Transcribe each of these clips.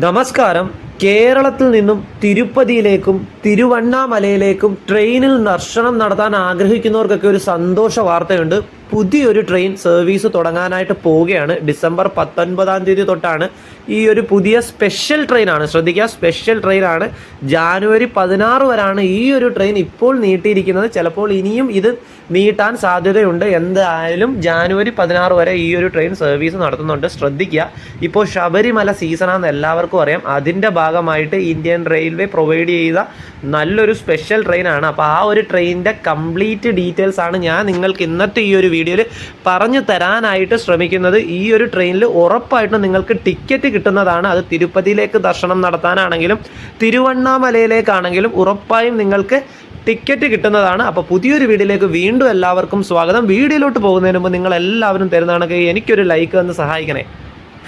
നമസ്കാരം. കേരളത്തിൽ നിന്നും തിരുപ്പതിയിലേക്കും തിരുവണ്ണാമലയിലേക്കും ട്രെയിനിൽ ദർശനം നടത്താൻ ആഗ്രഹിക്കുന്നവർക്കൊക്കെ ഒരു സന്തോഷ വാർത്തയുണ്ട്. പുതിയൊരു ട്രെയിൻ സർവീസ് തുടങ്ങാനായിട്ട് പോവുകയാണ്. ഡിസംബർ പത്തൊൻപതാം തീയതി തൊട്ടാണ് ഈ ഒരു പുതിയ സ്പെഷ്യൽ ട്രെയിനാണ് ശ്രദ്ധിക്കുക സ്പെഷ്യൽ ട്രെയിനാണ് ജാനുവരി പതിനാറ് വരാണ് ഈ ഒരു ട്രെയിൻ ഇപ്പോൾ നീട്ടിയിരിക്കുന്നത്. ചിലപ്പോൾ ഇനിയും ഇത് നീട്ടാൻ സാധ്യതയുണ്ട്. എന്തായാലും ജാനുവരി പതിനാറ് വരെ ഈ ഒരു ട്രെയിൻ സർവീസ് നടത്തുന്നുണ്ട്. ശ്രദ്ധിക്കുക. ഇപ്പോൾ ശബരിമല സീസണാണെന്ന് എല്ലാവർക്കും അറിയാം. അതിന്റെ ഭാഗമായിട്ട് ഇന്ത്യൻ റെയിൽവേ പ്രൊവൈഡ് ചെയ്ത നല്ലൊരു സ്പെഷ്യൽ ട്രെയിനാണ് അപ്പോൾ ആ ഒരു ട്രെയിനിന്റെ കംപ്ലീറ്റ് ഡീറ്റെയിൽസ് ആണ് ഞാൻ നിങ്ങൾക്ക് ഇന്നത്തെ ഈ ഒരു വീഡിയോയിൽ പറഞ്ഞു തരാനായിട്ട് ശ്രമിക്കുന്നത് ഈ ഒരു ട്രെയിനിൽ ഉറപ്പായിട്ടും നിങ്ങൾക്ക് ടിക്കറ്റ് കിട്ടുന്നതാണ്. അത് തിരുപ്പതിയിലേക്ക് ദർശനം നടത്താനാണെങ്കിലും തിരുവണ്ണാമലയിലേക്കാണെങ്കിലും ഉറപ്പായും നിങ്ങൾക്ക് ടിക്കറ്റ് കിട്ടുന്നതാണ്. അപ്പോൾ പുതിയൊരു വീഡിയോയിലേക്ക് വീണ്ടും എല്ലാവർക്കും സ്വാഗതം. വീഡിയോയിലോട്ട് പോകുന്നതിന് മുമ്പ് നിങ്ങൾ എല്ലാവരും തരുന്നതാണെങ്കിൽ എനിക്കൊരു ലൈക്ക് വന്ന് സഹായിക്കണേ.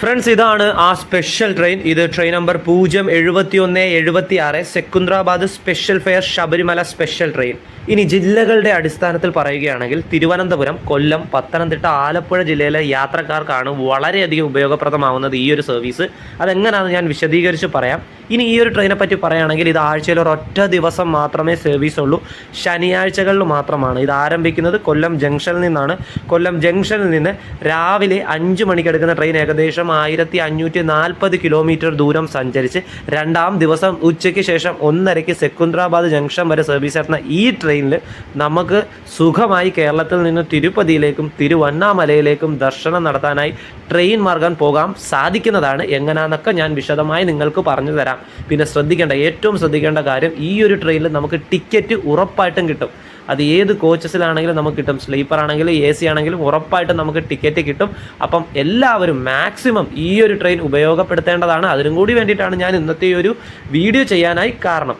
ഫ്രണ്ട്സ് ഇതാണ് ആ സ്പെഷ്യൽ ട്രെയിൻ ഇത് ട്രെയിൻ നമ്പർ പൂജ്യം എഴുപത്തി ഒന്ന് എഴുപത്തി ആറ് Secunderabad special fare Sabarimala special train ഇനി ജില്ലകളുടെ അടിസ്ഥാനത്തിൽ പറയുകയാണെങ്കിൽ തിരുവനന്തപുരം കൊല്ലം പത്തനംതിട്ട ആലപ്പുഴ ജില്ലയിലെ യാത്രക്കാർക്കാണ് വളരെയധികം ഉപയോഗപ്രദമാവുന്നത് ഈ ഒരു സർവീസ് അതെങ്ങനെയാണെന്ന് ഞാൻ വിശദീകരിച്ച് പറയാം. ഇനി ഈ ഒരു ട്രെയിനെ പറ്റി പറയുകയാണെങ്കിൽ ഇത് ആഴ്ചയിൽ ഒരൊറ്റ ദിവസം മാത്രമേ സർവീസ് ഉള്ളൂ. ശനിയാഴ്ചകളിൽ മാത്രമാണ്. ഇത് ആരംഭിക്കുന്നത് കൊല്ലം ജംഗ്ഷനിൽ നിന്നാണ്. കൊല്ലം ജംഗ്ഷനിൽ നിന്ന് രാവിലെ അഞ്ച് മണിക്ക് എടുക്കുന്ന ട്രെയിൻ ഏകദേശം ആയിരത്തി അഞ്ഞൂറ്റി നാൽപ്പത് കിലോമീറ്റർ ദൂരം സഞ്ചരിച്ച് രണ്ടാം ദിവസം ഉച്ചയ്ക്ക് ശേഷം ഒന്നരയ്ക്ക് സെക്കുന്ദ്രാബാദ് ജംഗ്ഷൻ വരെ സർവീസ് നടത്തുന്ന ഈ ട്രെയിനിൽ നമുക്ക് സുഖമായി കേരളത്തിൽ നിന്ന് തിരുപ്പതിയിലേക്കും തിരുവണ്ണാമലയിലേക്കും ദർശനം നടത്താനായി ട്രെയിൻ മാർഗം പോകാൻ സാധിക്കുന്നതാണ് എങ്ങനെയാണെന്നൊക്കെ ഞാൻ വിശദമായി നിങ്ങൾക്ക് പറഞ്ഞു തരാം. പിന്നെ ശ്രദ്ധിക്കേണ്ട ഏറ്റവും ശ്രദ്ധിക്കേണ്ട കാര്യം ഈ ഒരു ട്രെയിനിൽ നമുക്ക് ടിക്കറ്റ് ഉറപ്പായിട്ടും കിട്ടും. അത് ഏത് കോച്ചസിലാണെങ്കിലും നമുക്ക് കിട്ടും. സ്ലീപ്പർ ആണെങ്കിലും എ സി ആണെങ്കിലും ഉറപ്പായിട്ടും നമുക്ക് ടിക്കറ്റ് കിട്ടും. അപ്പം എല്ലാവരും മാക്സിമം ഈ ഒരു ട്രെയിൻ ഉപയോഗപ്പെടുത്തേണ്ടതാണ്. അതിനും കൂടി വേണ്ടിയിട്ടാണ് ഞാൻ ഇന്നത്തെ ഒരു വീഡിയോ ചെയ്യാനായി കാരണം.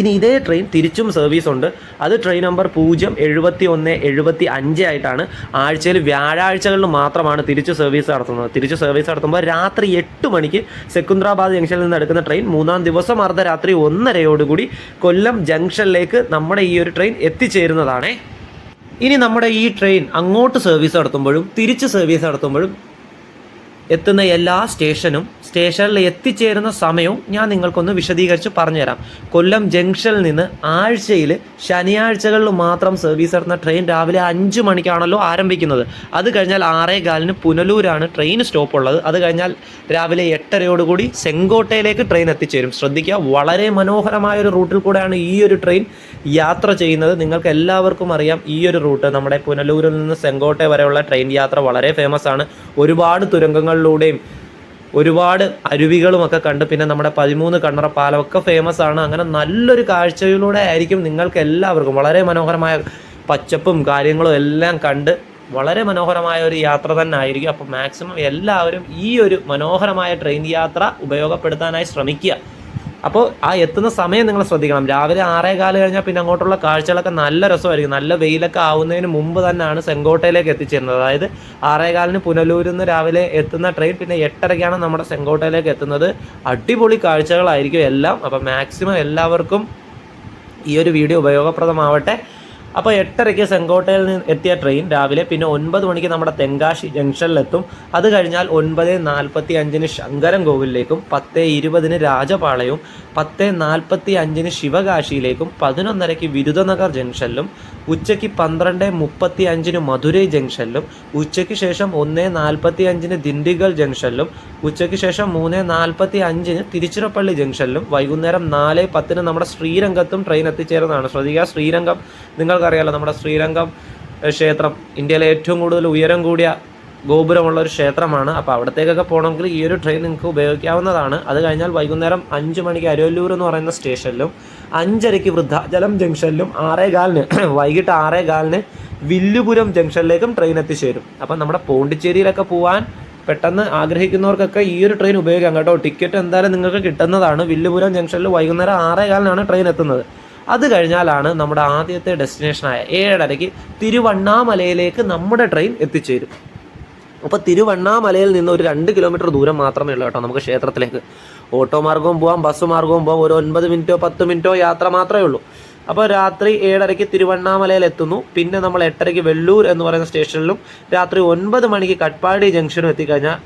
ഇനി ഇതേ ട്രെയിൻ തിരിച്ചും സർവീസ് ഉണ്ട്. അത് ട്രെയിൻ നമ്പർ പൂജ്യം എഴുപത്തി ഒന്ന് എഴുപത്തി അഞ്ച് ആയിട്ടാണ് ആഴ്ചയിൽ വ്യാഴാഴ്ചകളിൽ മാത്രമാണ് തിരിച്ചു സർവീസ് നടത്തുന്നത്. തിരിച്ചു സർവീസ് നടത്തുമ്പോൾ രാത്രി എട്ട് മണിക്ക് സെക്കുന്ദ്രാബാദ് ജംഗ്ഷനിൽ നിന്ന് എടുക്കുന്ന ട്രെയിൻ മൂന്നാം ദിവസം അർദ്ധരാത്രി ഒന്നരയോടുകൂടി കൊല്ലം ജംഗ്ഷനിലേക്ക് നമ്മുടെ ഈ ഒരു ട്രെയിൻ എത്തിച്ചേരുന്നതാണേ. ഇനി നമ്മുടെ ഈ ട്രെയിൻ അങ്ങോട്ട് സർവീസ് നടത്തുമ്പോഴും തിരിച്ച് സർവീസ് നടത്തുമ്പോഴും എത്തുന്ന എല്ലാ സ്റ്റേഷനും സ്റ്റേഷനിൽ എത്തിച്ചേരുന്ന സമയവും ഞാൻ നിങ്ങൾക്കൊന്ന് വിശദീകരിച്ച് പറഞ്ഞുതരാം. കൊല്ലം ജംഗ്ഷനിൽ നിന്ന് ആഴ്ചയിൽ ശനിയാഴ്ചകളിൽ മാത്രം സർവീസ് നടത്തുന്ന ട്രെയിൻ രാവിലെ അഞ്ച് മണിക്കാണല്ലോ ആരംഭിക്കുന്നത്. അത് കഴിഞ്ഞാൽ ആറേ കാലിന് പുനലൂരാണ് ട്രെയിൻ സ്റ്റോപ്പ് ഉള്ളത്. അത് കഴിഞ്ഞാൽ രാവിലെ എട്ടരയോടുകൂടി സെങ്കോട്ടയിലേക്ക് ട്രെയിൻ എത്തിച്ചേരും. ശ്രദ്ധിക്കുക വളരെ മനോഹരമായ ഒരു റൂട്ടിൽ കൂടെയാണ് ഈ ഒരു ട്രെയിൻ യാത്ര ചെയ്യുന്നത്. നിങ്ങൾക്ക് എല്ലാവർക്കും അറിയാം ഈ ഒരു റൂട്ട് നമ്മുടെ പുനലൂരിൽ നിന്ന് സെങ്കോട്ടെ വരെയുള്ള ട്രെയിൻ യാത്ര വളരെ ഫേമസ് ആണ്. ഒരുപാട് തുരങ്കങ്ങളിലൂടെയും ഒരുപാട് അരുവികളുമൊക്കെ കണ്ട് പിന്നെ നമ്മുടെ പതിമൂന്ന് കണ്ണറ പാലമൊക്കെ ഫേമസ് ആണ്. അങ്ങനെ നല്ലൊരു കാഴ്ചയിലൂടെ ആയിരിക്കും നിങ്ങൾക്ക് എല്ലാവർക്കും വളരെ മനോഹരമായ പച്ചപ്പും കാര്യങ്ങളും എല്ലാം കണ്ട് വളരെ മനോഹരമായ ഒരു യാത്ര തന്നെ ആയിരിക്കും. അപ്പോൾ മാക്സിമം എല്ലാവരും ഈ ഒരു മനോഹരമായ ട്രെയിൻ യാത്ര ഉപയോഗപ്പെടുത്താനായി ശ്രമിക്കുക. അപ്പോൾ ആ എത്തുന്ന സമയം നിങ്ങൾ ശ്രദ്ധിക്കണം. രാവിലെ ആറേ കാൽ കഴിഞ്ഞാൽ പിന്നെ അങ്ങോട്ടുള്ള കാഴ്ചകളൊക്കെ നല്ല രസമായിരിക്കും. നല്ല വെയിലൊക്കെ ആവുന്നതിന് മുമ്പ് തന്നെയാണ് സെങ്കോട്ടയിലേക്ക് എത്തിച്ചേരുന്നത്. അതായത് ആറേ കാലിന് പുനലൂരിൽ നിന്ന് രാവിലെ എത്തുന്ന ട്രെയിൻ പിന്നെ എട്ടരയ്ക്കാണ് നമ്മുടെ സെങ്കോട്ടയിലേക്ക് എത്തുന്നത്. അടിപൊളി കാഴ്ചകളായിരിക്കും എല്ലാം. അപ്പം മാക്സിമം എല്ലാവർക്കും ഈ ഒരു വീഡിയോ ഉപയോഗപ്രദമാവട്ടെ. അപ്പോൾ എട്ടരയ്ക്ക് സെങ്കോട്ടയിൽ നിന്ന് എത്തിയ ട്രെയിൻ രാവിലെ പിന്നെ ഒൻപത് മണിക്ക് നമ്മുടെ തെങ്കാശി ജംഗ്ഷനിലെത്തും. അത് കഴിഞ്ഞാൽ ഒൻപത് നാൽപ്പത്തി അഞ്ചിന് ശങ്കരൻ കോവിലിലേക്കും പത്ത് ഇരുപതിന് രാജപാളയവും പത്ത് നാൽപ്പത്തി അഞ്ചിന് ശിവകാശിയിലേക്കും പതിനൊന്നരയ്ക്ക് വിരുദനഗർ ജംഗ്ഷനിലും ഉച്ചയ്ക്ക് പന്ത്രണ്ട് മുപ്പത്തി അഞ്ചിന് മധുരൈ ജംഗ്ഷനിലും ഉച്ചയ്ക്ക് ശേഷം ഒന്ന് നാൽപ്പത്തി അഞ്ചിന് ദിണ്ടിഗൽ ജംഗ്ഷനിലും ഉച്ചയ്ക്ക് ശേഷം മൂന്ന് നാൽപ്പത്തി അഞ്ചിന് തിരുച്ചിറപ്പള്ളി ജംഗ്ഷനിലും വൈകുന്നേരം നാല് പത്തിന് നമ്മുടെ ശ്രീരംഗത്തും ട്രെയിൻ എത്തിച്ചേരുന്നതാണ്. ശ്രദ്ധിക്കുക ശ്രീരംഗം നിങ്ങൾക്കറിയാലോ നമ്മുടെ ശ്രീരംഗം ക്ഷേത്രം ഇന്ത്യയിലെ ഏറ്റവും കൂടുതൽ ഉയരം കൂടിയ ഗോപുരമുള്ള ഒരു ക്ഷേത്രമാണ്. അപ്പോൾ അവിടത്തേക്കൊക്കെ പോകണമെങ്കിൽ ഈ ഒരു ട്രെയിൻ നിങ്ങൾക്ക് ഉപയോഗിക്കാവുന്നതാണ്. അത് കഴിഞ്ഞാൽ വൈകുന്നേരം അഞ്ച് മണിക്ക് അരൂല്ലൂർ എന്ന് പറയുന്ന സ്റ്റേഷനിലും അഞ്ചരയ്ക്ക് വൃദ്ധാചലം ജംഗ്ഷനിലും ആറേ കാലിന് വൈകിട്ട് ആറേ കാലിന് വില്ലുപുരം ജംഗ്ഷനിലേക്കും ട്രെയിൻ എത്തിച്ചേരും. അപ്പം നമ്മുടെ പോണ്ടിച്ചേരിയിലൊക്കെ പോകാൻ പെട്ടെന്ന് ആഗ്രഹിക്കുന്നവർക്കൊക്കെ ഈ ഒരു ട്രെയിൻ ഉപയോഗിക്കാം കേട്ടോ. ടിക്കറ്റ് എന്തായാലും നിങ്ങൾക്ക് കിട്ടുന്നതാണ്. വില്ലുപുരം ജംഗ്ഷനിൽ വൈകുന്നേരം ആറേ കാലിനാണ് ട്രെയിൻ എത്തുന്നത്. അത് കഴിഞ്ഞാലാണ് നമ്മുടെ ആദ്യത്തെ ഡെസ്റ്റിനേഷനായ ഏഴരയ്ക്ക് തിരുവണ്ണാമലയിലേക്ക് നമ്മുടെ ട്രെയിൻ എത്തിച്ചേരും. അപ്പോൾ തിരുവണ്ണാമലയിൽ നിന്ന് ഒരു രണ്ട് കിലോമീറ്റർ ദൂരം മാത്രമേ ഉള്ളൂ കേട്ടോ നമുക്ക് ക്ഷേത്രത്തിലേക്ക്. ഓട്ടോ മാർഗവും പോവാം ബസ് മാർഗവും പോവാം ഒരു ഒൻപത് മിനിറ്റോ പത്ത് മിനിറ്റോ യാത്ര മാത്രമേ ഉള്ളൂ. അപ്പോൾ രാത്രി ഏഴരയ്ക്ക് തിരുവണ്ണാമലയിൽ എത്തുന്നു. പിന്നെ നമ്മൾ എട്ടരയ്ക്ക് വെള്ളൂർ എന്ന് പറയുന്ന സ്റ്റേഷനിലും രാത്രി ഒൻപത് മണിക്ക് കട്പാടി ജംഗ്ഷനും എത്തിക്കഴിഞ്ഞാൽ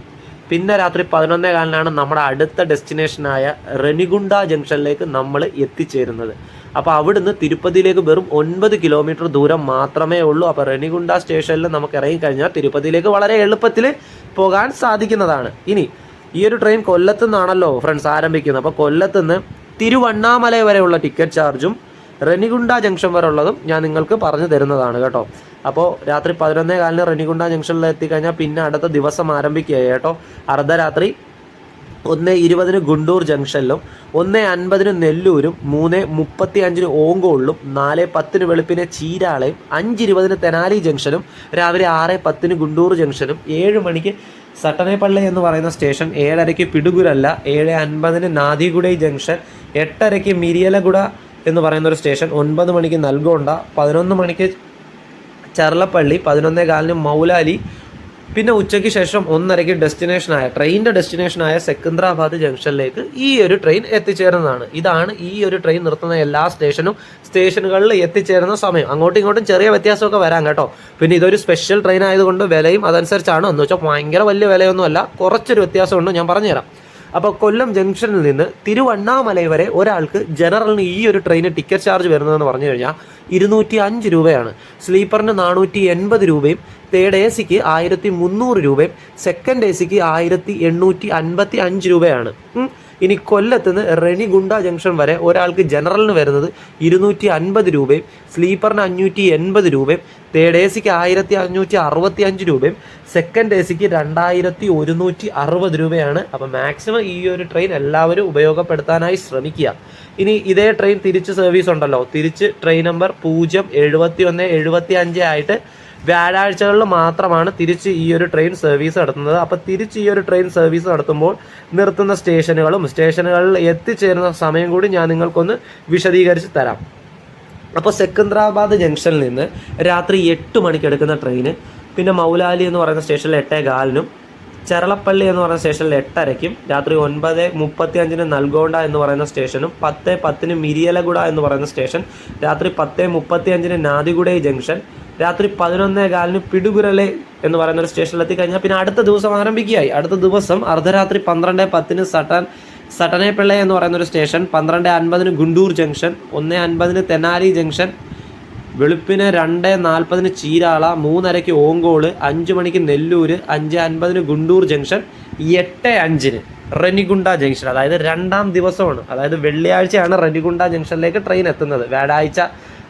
പിന്നെ രാത്രി പതിനൊന്നേ കാലിനാണ് നമ്മുടെ അടുത്ത ഡെസ്റ്റിനേഷനായ റെനിഗുണ്ട ജംഗ്ഷനിലേക്ക് നമ്മൾ എത്തിച്ചേരുന്നത്. അപ്പോൾ അവിടുന്ന് തിരുപ്പതിയിലേക്ക് വെറും ഒൻപത് കിലോമീറ്റർ ദൂരം മാത്രമേ ഉള്ളൂ. അപ്പോൾ റെനിഗുണ്ട സ്റ്റേഷനിൽ നമുക്ക് ഇറങ്ങിക്കഴിഞ്ഞാൽ തിരുപ്പതിയിലേക്ക് വളരെ എളുപ്പത്തിൽ പോകാൻ സാധിക്കുന്നതാണ്. ഇനി ഈ ഒരു ട്രെയിൻ കൊല്ലത്തു നിന്നാണല്ലോ ഫ്രണ്ട്സ് ആരംഭിക്കുന്നത്. അപ്പോൾ കൊല്ലത്തു നിന്ന് തിരുവണ്ണാമല വരെയുള്ള ടിക്കറ്റ് ചാർജും റെനിഗുണ്ട ജംഗ്ഷൻ വരെ ഉള്ളതും ഞാൻ നിങ്ങൾക്ക് പറഞ്ഞു തരുന്നതാണ് കേട്ടോ. അപ്പോൾ രാത്രി പതിനൊന്നേ കാലിന് റെനിഗുണ്ട ജംഗ്ഷനിൽ എത്തിക്കഴിഞ്ഞാൽ പിന്നെ അടുത്ത ദിവസം ആരംഭിക്കുക കേട്ടോ. അർദ്ധരാത്രി ഒന്ന് ഇരുപതിന് ഗുണ്ടൂർ ജംഗ്ഷനിലും ഒന്ന് അൻപതിന് നെല്ലൂരും മൂന്ന് മുപ്പത്തി അഞ്ചിന് ഓങ്കോളിലും നാല് പത്തിന് വെളുപ്പിന് ചീരാളയും അഞ്ച് ഇരുപതിന് തെനാലി ജംഗ്ഷനും രാവിലെ ആറ് പത്തിന് ഗുണ്ടൂർ ജംഗ്ഷനും ഏഴ് മണിക്ക് സട്ടനേപ്പള്ളി എന്ന് പറയുന്ന സ്റ്റേഷൻ ഏഴരയ്ക്ക് പിടുകുരല്ല ഏഴ് അൻപതിന് നാദിഗുഡൈ ജംഗ്ഷൻ എട്ടരയ്ക്ക് മിരിയലഗുഡ എന്ന് പറയുന്ന ഒരു സ്റ്റേഷൻ ഒൻപത് മണിക്ക് നൽകോണ്ട പതിനൊന്ന് മണിക്ക് ചർലപ്പള്ളി പതിനൊന്നേ കാലിന് മൗലാലി പിന്നെ ഉച്ചയ്ക്ക് ശേഷം ഒന്നരയ്ക്ക് ഡെസ്റ്റിനേഷനായ ട്രെയിനിന്റെ ഡെസ്റ്റിനേഷനായ സെക്കന്ദ്രാബാദ് ജംഗ്ഷനിലേക്ക് ഈ ഒരു ട്രെയിൻ എത്തിച്ചേരുന്നതാണ്. ഇതാണ് ഈ ഒരു ട്രെയിൻ നിർത്തുന്ന എല്ലാ സ്റ്റേഷനും സ്റ്റേഷനുകളിൽ എത്തിച്ചേരുന്ന സമയം. അങ്ങോട്ടും ഇങ്ങോട്ടും ചെറിയ വ്യത്യാസമൊക്കെ വരാം കേട്ടോ. പിന്നെ ഇതൊരു സ്പെഷ്യൽ ട്രെയിൻ ആയതുകൊണ്ട് വിലയും അതനുസരിച്ചാണ്. എന്ന് വെച്ചാൽ ഭയങ്കര വലിയ വിലയൊന്നുമല്ല കുറച്ചൊരു വ്യത്യാസമുണ്ട് ഞാൻ പറഞ്ഞുതരാം. അപ്പോൾ കൊല്ലം ജംഗ്ഷനിൽ നിന്ന് തിരുവണ്ണാമലൈ വരെ ഒരാൾക്ക് ജനറലിന് ഈ ഒരു ട്രെയിന് ടിക്കറ്റ് ചാർജ് വരുന്നതെന്ന് പറഞ്ഞു കഴിഞ്ഞാൽ ഇരുന്നൂറ്റി അഞ്ച് രൂപയാണ് സ്ലീപ്പറിന് നാനൂറ്റി എൺപത് രൂപയും തേർഡ് എ സിക്ക് ആയിരത്തി മുന്നൂറ് രൂപയും സെക്കൻഡ് എ സിക്ക് ആയിരത്തി എണ്ണൂറ്റി അൻപത്തി അഞ്ച് രൂപയാണ്. ഇനി കൊല്ലത്ത് നിന്ന് റെനിഗുണ്ട ജംഗ്ഷൻ വരെ ഒരാൾക്ക് ജനറലിന് വരുന്നത് ഇരുന്നൂറ്റി അൻപത് രൂപയും സ്ലീപ്പറിന് അഞ്ഞൂറ്റി എൺപത് രൂപയും തേർഡ് എ സിക്ക് ആയിരത്തി അഞ്ഞൂറ്റി അറുപത്തി അഞ്ച് രൂപയും സെക്കൻഡ് എ സിക്ക് രണ്ടായിരത്തി ഒരുന്നൂറ്റി അറുപത് രൂപയാണ്. അപ്പം മാക്സിമം ഈ ഒരു ട്രെയിൻ എല്ലാവരും ഉപയോഗപ്പെടുത്താനായി ശ്രമിക്കുക. ഇനി ഇതേ ട്രെയിൻ തിരിച്ച് സർവീസ് ഉണ്ടല്ലോ. തിരിച്ച് ട്രെയിൻ നമ്പർ പൂജ്യം എഴുപത്തി ഒന്ന് എഴുപത്തി അഞ്ച് ആയിട്ട് വ്യാഴാഴ്ചകളിൽ മാത്രമാണ് തിരിച്ച് ഈ ഒരു ട്രെയിൻ സർവീസ് നടത്തുന്നത്. അപ്പോൾ തിരിച്ച് ഈ ഒരു ട്രെയിൻ സർവീസ് നടത്തുമ്പോൾ നിർത്തുന്ന സ്റ്റേഷനുകളും സ്റ്റേഷനുകളിൽ എത്തിച്ചേരുന്ന സമയം കൂടി ഞാൻ നിങ്ങൾക്കൊന്ന് വിശദീകരിച്ച് തരാം. അപ്പോൾ സെക്കന്ദ്രാബാദ് ജംഗ്ഷനിൽ നിന്ന് രാത്രി എട്ട് മണിക്ക് എടുക്കുന്ന ട്രെയിന് പിന്നെ മൗലാലി എന്ന് പറയുന്ന സ്റ്റേഷനിൽ എട്ടേ കാലിനും ചെറളപ്പള്ളി എന്ന് പറയുന്ന സ്റ്റേഷനിൽ എട്ടരയ്ക്കും രാത്രി ഒൻപത് മുപ്പത്തി അഞ്ചിന് നൽഗോണ്ട എന്ന് പറയുന്ന സ്റ്റേഷനും പത്ത് പത്തിന് മിരിയലഗുഡ എന്ന് പറയുന്ന സ്റ്റേഷൻ രാത്രി പത്ത് മുപ്പത്തി അഞ്ചിന് നാദിഗുഡൈ ജംഗ്ഷൻ രാത്രി പതിനൊന്നേ കാലിന് പിടുകുരലെ എന്ന് പറയുന്ന ഒരു സ്റ്റേഷനിൽ എത്തിക്കഴിഞ്ഞാൽ പിന്നെ അടുത്ത ദിവസം ആരംഭിക്കുകയായി. അടുത്ത ദിവസം അർദ്ധരാത്രി പന്ത്രണ്ട് പത്തിന് സട്ടൻ സട്ടനേപ്പിള്ള എന്ന് പറയുന്ന ഒരു സ്റ്റേഷൻ പന്ത്രണ്ട് അൻപതിന് ഗുണ്ടൂർ ജംഗ്ഷൻ ഒന്ന് അൻപതിന് തെനാലി ജംഗ്ഷൻ വെളുപ്പിന് രണ്ട് നാൽപ്പതിന് ചീരാള മൂന്നരയ്ക്ക് ഓങ്കോൾ അഞ്ച് മണിക്ക് നെല്ലൂർ അഞ്ച് അൻപതിന് ഗുണ്ടൂർ ജംഗ്ഷൻ എട്ട് അഞ്ചിന് റെനിഗുണ്ട ജംഗ്ഷൻ. അതായത് രണ്ടാം ദിവസമാണ്. അതായത് വെള്ളിയാഴ്ചയാണ് റെനിഗുണ്ട ജംഗ്ഷനിലേക്ക് ട്രെയിൻ എത്തുന്നത്. വ്യാഴാഴ്ച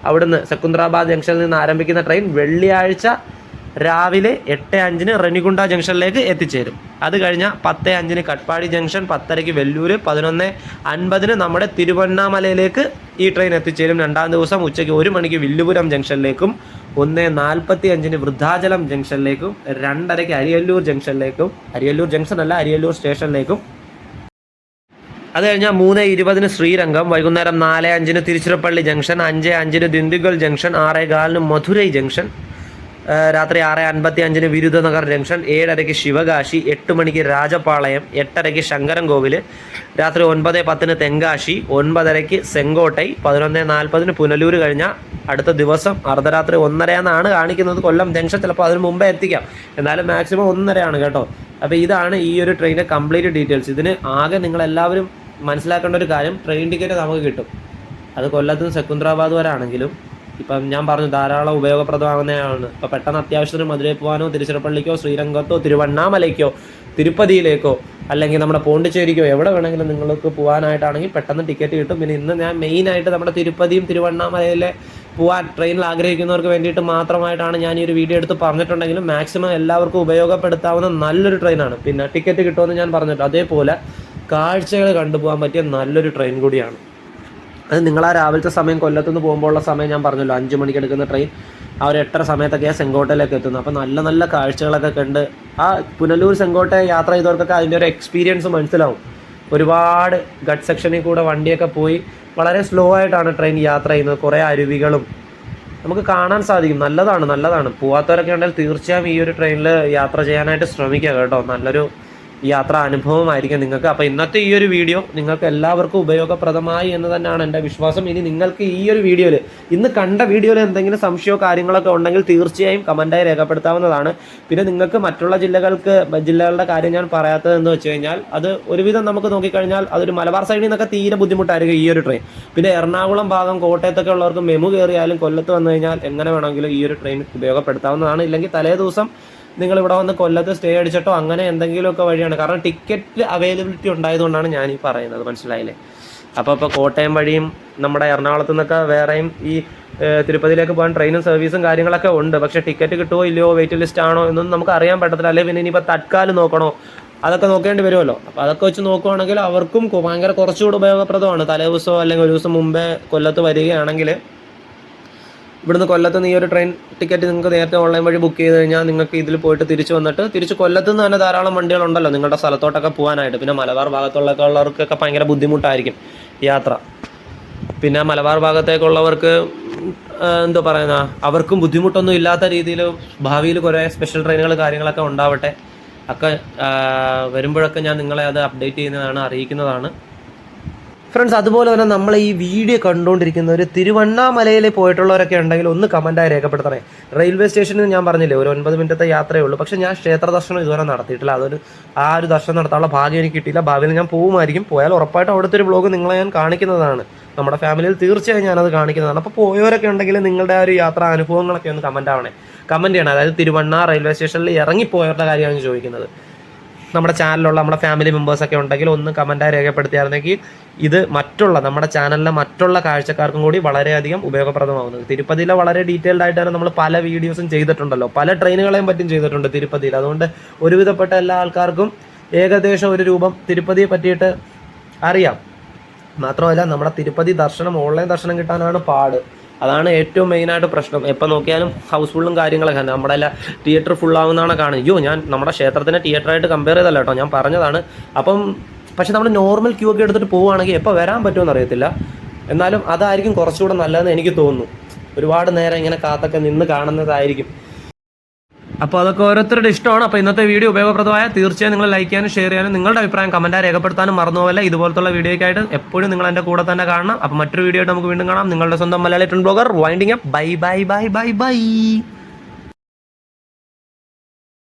അവിടുന്ന് സെക്കുന്ദ്രാബാദ് ജംഗ്ഷനിൽ നിന്ന് ആരംഭിക്കുന്ന ട്രെയിൻ വെള്ളിയാഴ്ച രാവിലെ എട്ട് അഞ്ചിന് റെനിഗുണ്ട ജംഗ്ഷനിലേക്ക് എത്തിച്ചേരും. അത് കഴിഞ്ഞാൽ പത്ത് അഞ്ചിന് കട്പാടി ജംഗ്ഷൻ പത്തരയ്ക്ക് വെല്ലൂര് പതിനൊന്ന് അൻപതിന് നമ്മുടെ തിരുവണ്ണാമലയിലേക്ക് ഈ ട്രെയിൻ എത്തിച്ചേരും. രണ്ടാം ദിവസം ഉച്ചയ്ക്ക് ഒരു മണിക്ക് വില്ലുപുരം ജംഗ്ഷനിലേക്കും ഒന്ന് നാൽപ്പത്തി അഞ്ചിന് വൃദ്ധാചലം ജംഗ്ഷനിലേക്കും രണ്ടരയ്ക്ക് അരിയല്ലൂർ ജംഗ്ഷനിലേക്കും അരിയല്ലൂർ ജംഗ്ഷൻ അല്ല അരിയല്ലൂർ സ്റ്റേഷനിലേക്കും അത് കഴിഞ്ഞാൽ മൂന്ന് ഇരുപതിന് ശ്രീരംഗം വൈകുന്നേരം നാല് അഞ്ചിന് തിരുച്ചിറപ്പള്ളി ജംഗ്ഷൻ അഞ്ച് അഞ്ചിന് ദിണ്ടുഗൽ ജംഗ്ഷൻ ആറ് കാലിന് മധുരൈ ജംഗ്ഷൻ രാത്രി ആറ് അൻപത്തി അഞ്ചിന് വിരുദ്ധനഗർ ജംഗ്ഷൻ ഏഴരയ്ക്ക് ശിവകാശി എട്ട് മണിക്ക് രാജപാളയം എട്ടരയ്ക്ക് ശങ്കരൻകോവിൽ രാത്രി ഒൻപത് പത്തിന് തെങ്കാശി ഒൻപതരയ്ക്ക് സെങ്കോട്ടൈ പതിനൊന്ന് നാൽപ്പതിന് പുനലൂർ കഴിഞ്ഞാൽ അടുത്ത ദിവസം അർദ്ധരാത്രി ഒന്നരയെന്നാണ് കാണിക്കുന്നത്. കൊല്ലം ജംഗ്ഷൻ ചിലപ്പോൾ അതിന് മുമ്പേ എത്തിക്കാം. എന്നാലും മാക്സിമം ഒന്നരയാണ് കേട്ടോ. അപ്പോൾ ഇതാണ് ഈ ഒരു ട്രെയിനിന്റെ കംപ്ലീറ്റ് ഡീറ്റെയിൽസ്. ഇതിന് ആകെ നിങ്ങളെല്ലാവരും മനസ്സിലാക്കേണ്ട ഒരു കാര്യം ട്രെയിൻ ടിക്കറ്റ് നമുക്ക് കിട്ടും. അത് കൊല്ലത്ത് നിന്ന് സെക്കുന്ദ്രാബാദ് വരെ ആണെങ്കിലും ഇപ്പം ഞാൻ പറഞ്ഞു ധാരാളം ഉപയോഗപ്രദമാകുന്നതാണ്. ഇപ്പം പെട്ടെന്ന് അത്യാവശ്യത്തിന് മധുരയിൽ പോകാനോ തിരുച്ചിറപ്പള്ളിക്കോ ശ്രീരംഗത്തോ തിരുവണ്ണാമലയ്ക്കോ തിരുപ്പതിയിലേക്കോ അല്ലെങ്കിൽ നമ്മുടെ പോണ്ടിച്ചേരിക്കോ എവിടെ വേണമെങ്കിലും നിങ്ങൾക്ക് പോകാനായിട്ടാണെങ്കിൽ പെട്ടെന്ന് ടിക്കറ്റ് കിട്ടും. പിന്നെ ഇന്ന് ഞാൻ മെയിനായിട്ട് നമ്മുടെ തിരുപ്പതിയും തിരുവണ്ണാമലയിലെ പോകാൻ ട്രെയിനിൽ ആഗ്രഹിക്കുന്നവർക്ക് വേണ്ടിയിട്ട് മാത്രമായിട്ടാണ് ഞാൻ ഈ ഒരു വീഡിയോ എടുത്ത് പറഞ്ഞിട്ടുണ്ടെങ്കിലും മാക്സിമം എല്ലാവർക്കും ഉപയോഗപ്പെടുത്താവുന്ന നല്ലൊരു ട്രെയിനാണ് പിന്നെ ടിക്കറ്റ് കിട്ടുമെന്ന് ഞാൻ പറഞ്ഞിട്ട് അതേപോലെ കാഴ്ചകൾ കണ്ടുപോകാൻ പറ്റിയ നല്ലൊരു ട്രെയിൻ കൂടിയാണ്. അത് നിങ്ങൾ ആ രാവിലത്തെ സമയം കൊല്ലത്തുനിന്ന് പോകുമ്പോഴുള്ള സമയം ഞാൻ പറഞ്ഞല്ലോ അഞ്ച് മണിക്ക് എടുക്കുന്ന ട്രെയിൻ ആ ഒരു എട്ടര സമയത്തൊക്കെയാണ് സെങ്കോട്ടയിലേക്ക് എത്തുന്നത് അപ്പോൾ നല്ല നല്ല കാഴ്ചകളൊക്കെ കണ്ട് ആ പുനലൂർ സെങ്കോട്ട യാത്ര ചെയ്തവർക്കൊക്കെ അതിന്റെ ഒരു എക്സ്പീരിയൻസ് മനസ്സിലാവും. ഒരുപാട് ഗഡ് സെക്ഷനിൽ കൂടെ വണ്ടിയൊക്കെ പോയി വളരെ സ്ലോ ആയിട്ടാണ് ട്രെയിൻ യാത്ര ചെയ്യുന്നത്. കുറേ അരുവികളും നമുക്ക് കാണാൻ സാധിക്കും. നല്ലതാണ് നല്ലതാണ്. പോവാത്തവരൊക്കെ ഉണ്ടെങ്കിൽ തീർച്ചയായും ഈ ഒരു ട്രെയിനിൽ യാത്ര ചെയ്യാനായിട്ട് ശ്രമിക്കുക കേട്ടോ. നല്ലൊരു യാത്രാ അനുഭവമായിരിക്കും നിങ്ങൾക്ക്. അപ്പോൾ ഇന്നത്തെ ഈ ഒരു വീഡിയോ നിങ്ങൾക്ക് എല്ലാവർക്കും ഉപയോഗപ്രദമായി എന്ന് തന്നെയാണ് എന്റെ വിശ്വാസം. ഇനി നിങ്ങൾക്ക് ഈ ഒരു വീഡിയോയിൽ ഇന്ന് കണ്ട വീഡിയോയിൽ എന്തെങ്കിലും സംശയമോ കാര്യങ്ങളൊക്കെ ഉണ്ടെങ്കിൽ തീർച്ചയായും കമന്റായി രേഖപ്പെടുത്താവുന്നതാണ്. പിന്നെ നിങ്ങൾക്ക് മറ്റുള്ള ജില്ലകൾക്ക് ജില്ലകളുടെ കാര്യം ഞാൻ പറയാത്തത് എന്ന് വെച്ച് കഴിഞ്ഞാൽ അത് ഒരുവിധം നമുക്ക് നോക്കിക്കഴിഞ്ഞാൽ അതൊരു മലബാർ സൈഡിൽ നിന്നൊക്കെ തീരെ ബുദ്ധിമുട്ടായിരിക്കും ഈ ഒരു ട്രെയിൻ പിന്നെ എറണാകുളം ഭാഗം കോട്ടയത്തൊക്കെ ഉള്ളവർക്ക് മെമു കയറിയാലും കൊല്ലത്ത് വന്നു കഴിഞ്ഞാൽ എങ്ങനെ വേണമെങ്കിലും ഈ ഒരു ട്രെയിൻ ഉപയോഗപ്പെടുത്താവുന്നതാണ്. ഇല്ലെങ്കിൽ തലേ ദിവസം നിങ്ങൾ ഇവിടെ വന്ന് കൊല്ലത്ത് സ്റ്റേ അടിച്ചിട്ടോ അങ്ങനെ എന്തെങ്കിലുമൊക്കെ വഴിയാണ്. കാരണം ടിക്കറ്റ് അവൈലബിലിറ്റി ഉണ്ടായതുകൊണ്ടാണ് ഞാൻ ഈ പറയുന്നത്. മനസ്സിലായില്ലേ? അപ്പോൾ ഇപ്പോൾ കോട്ടയം വഴിയും നമ്മുടെ എറണാകുളത്തു നിന്നൊക്കെ വേറെയും ഈ തിരുപ്പതിയിലേക്ക് പോകാൻ ട്രെയിനും സർവീസും കാര്യങ്ങളൊക്കെ ഉണ്ട്. പക്ഷേ ടിക്കറ്റ് കിട്ടുമോ ഇല്ലയോ വെയിറ്റ് ലിസ്റ്റ് ആണോ എന്നൊന്നും നമുക്ക് അറിയാൻ പറ്റത്തില്ല. അല്ലെങ്കിൽ പിന്നെ ഇനിയിപ്പോൾ തത്കാലം നോക്കണോ? അതൊക്കെ നോക്കേണ്ടി വരുമല്ലോ. അപ്പോൾ അതൊക്കെ വെച്ച് നോക്കുവാണെങ്കിൽ അവർക്കും ഭയങ്കര കുറച്ചുകൂടി ഉപയോഗപ്രദമാണ്. തലേ ദിവസമോ അല്ലെങ്കിൽ ഒരു ദിവസം മുമ്പേ കൊല്ലത്ത് വരികയാണെങ്കിൽ ഇവിടുന്ന് കൊല്ലത്ത് നിന്ന് ഈ ഒരു ട്രെയിൻ ടിക്കറ്റ് നിങ്ങൾക്ക് നേരത്തെ ഓൺലൈൻ വഴി ബുക്ക് ചെയ്ത് കഴിഞ്ഞാൽ നിങ്ങൾക്ക് ഇതിൽ പോയിട്ട് തിരിച്ചു വന്നിട്ട് തിരിച്ച് കൊല്ലത്ത് നിന്ന് തന്നെ ധാരാളം വണ്ടികളുണ്ടല്ലോ നിങ്ങളുടെ സ്ഥലത്തോട്ടൊക്കെ പോകാനായിട്ട്. പിന്നെ മലബാർ ഭാഗത്തുള്ളൊക്കെ ഉള്ളവർക്കൊക്കെ ഭയങ്കര ബുദ്ധിമുട്ടായിരിക്കും യാത്ര. പിന്നെ മലബാർ ഭാഗത്തേക്കുള്ളവർക്ക് എന്തോ പറയുന്ന അവർക്കും ബുദ്ധിമുട്ടൊന്നും ഇല്ലാത്ത രീതിയിൽ ഭാവിയിൽ കുറേ സ്പെഷ്യൽ ട്രെയിനുകൾ കാര്യങ്ങളൊക്കെ ഉണ്ടാവട്ടെ. ഒക്കെ വരുമ്പോഴൊക്കെ ഞാൻ നിങ്ങളെ അത് അപ്ഡേറ്റ് ചെയ്യുന്നതാണ് അറിയിക്കുന്നതാണ്. ഫ്രണ്ട്സ് അതുപോലെ തന്നെ നമ്മൾ ഈ വീഡിയോ കണ്ടുകൊണ്ടിരിക്കുന്നവർ തിരുവണ്ണാമലയിൽ പോയിട്ടുള്ളവരൊക്കെ ഉണ്ടെങ്കിൽ ഒന്ന് കമന്റായി രേഖപ്പെടുത്തണേ. റെയിൽവേ സ്റ്റേഷനിൽ ഞാൻ പറഞ്ഞില്ലേ ഒരു ഒൻപത് മിനിറ്റത്തെ യാത്രയേ ഉള്ളൂ. പക്ഷേ ഞാൻ ക്ഷേത്ര ദർശനം ഇതുവരെ നടത്തിയിട്ടില്ല. അതൊരു ആ ഒരു ദർശനം നടത്താനുള്ള ഭാഗ്യം എനിക്ക് കിട്ടിയില്ല. ഭാവിയിൽ ഞാൻ പോകുമായിരിക്കും പോയാൽ ഉറപ്പായിട്ട് അവിടുത്തെ ഒരു ബ്ലോഗ് നിങ്ങളെ ഞാൻ കാണിക്കുന്നതാണ്. നമ്മുടെ ഫാമിലിയിൽ തീർച്ചയായും ഞാനത് കാണിക്കുന്നതാണ്. അപ്പോൾ പോയവരൊക്കെ ഉണ്ടെങ്കിൽ നിങ്ങളുടെ ആ ഒരു യാത്രാ അനുഭവങ്ങളൊക്കെ ഒന്ന് കമന്റ് ആവണേ. കമന്റ് ചെയ്യണം. അതായത് തിരുവണ്ണ റെയിൽവേ സ്റ്റേഷനിൽ ഇറങ്ങിപ്പോയവരുടെ കാര്യമാണ് ചോദിക്കുന്നത്. നമ്മുടെ ചാനലിലുള്ള നമ്മുടെ ഫാമിലി മെമ്പേഴ്സൊക്കെ ഉണ്ടെങ്കിൽ ഒന്ന് കമന്റായി രേഖപ്പെടുത്തിയായിരുന്നെങ്കിൽ ഇത് മറ്റുള്ള നമ്മുടെ ചാനലിലെ മറ്റുള്ള കാഴ്ചക്കാർക്കും കൂടി വളരെയധികം ഉപയോഗപ്രദമാകുന്നത് തിരുപ്പതിയിലെ വളരെ ഡീറ്റെയിൽഡ് ആയിട്ടാണ് നമ്മൾ പല വീഡിയോസും ചെയ്തിട്ടുണ്ടല്ലോ. പല ട്രെയിനുകളെയും പറ്റും ചെയ്തിട്ടുണ്ട് തിരുപ്പതിയിൽ. അതുകൊണ്ട് ഒരുവിധപ്പെട്ട എല്ലാ ആൾക്കാർക്കും ഏകദേശം ഒരു രൂപം തിരുപ്പതിയെ പറ്റിയിട്ട് അറിയാം. മാത്രമല്ല നമ്മുടെ തിരുപ്പതി ദർശനം ഓൺലൈൻ ദർശനം കിട്ടാനാണ് പാട്. അതാണ് ഏറ്റവും മെയിനായിട്ട് പ്രശ്നം. എപ്പോൾ നോക്കിയാലും ഹൗസ്ഫുള്ളും കാര്യങ്ങളൊക്കെ നമ്മുടെ എല്ലാ തിയേറ്റർ ഫുള്ളാവുന്നതാണ് കാണുന്നത്. അയ്യോ ഞാൻ നമ്മുടെ ക്ഷേത്രത്തിനെ തിയേറ്ററായിട്ട് കമ്പയർ ചെയ്തല്ല കേട്ടോ. ഞാൻ പറഞ്ഞതാണ്. അപ്പം പക്ഷേ നമ്മൾ നോർമൽ ക്യൂ ഒക്കെ എടുത്തിട്ട് പോവുകയാണെങ്കിൽ എപ്പോൾ വരാൻ പറ്റുമെന്ന് അറിയത്തില്ല. എന്നാലും അതായിരിക്കും കുറച്ചുകൂടെ നല്ലതെന്ന് എനിക്ക് തോന്നുന്നു. ഒരുപാട് നേരം ഇങ്ങനെ കാത്തൊക്കെ നിന്ന് കാണുന്നതായിരിക്കും. അപ്പോൾ അതൊക്കെ ഓരോരുത്തരുടെ ഇഷ്ടമാണ്. അപ്പോൾ ഇന്നത്തെ വീഡിയോ ഉപയോഗപ്രദമായ തീർച്ചയായും നിങ്ങൾ ലൈക്ക് ചെയ്യാനും ഷെയർ ചെയ്യാനും നിങ്ങളുടെ അഭിപ്രായം കമന്റായി രേഖപ്പെടുത്താനും മറന്നുപോലെ ഇതുപോലത്തുള്ള വീഡിയോയ്ക്കായിട്ട് എപ്പോഴും നിങ്ങൾ എന്റെ കൂടെ തന്നെ കാണണം. അപ്പോൾ മറ്റൊരു വീഡിയോ ആയിട്ട് നമുക്ക് വീണ്ടും കാണാം. നിങ്ങളുടെ സ്വന്തം Malayali blogger winding up bye bye bye bye bye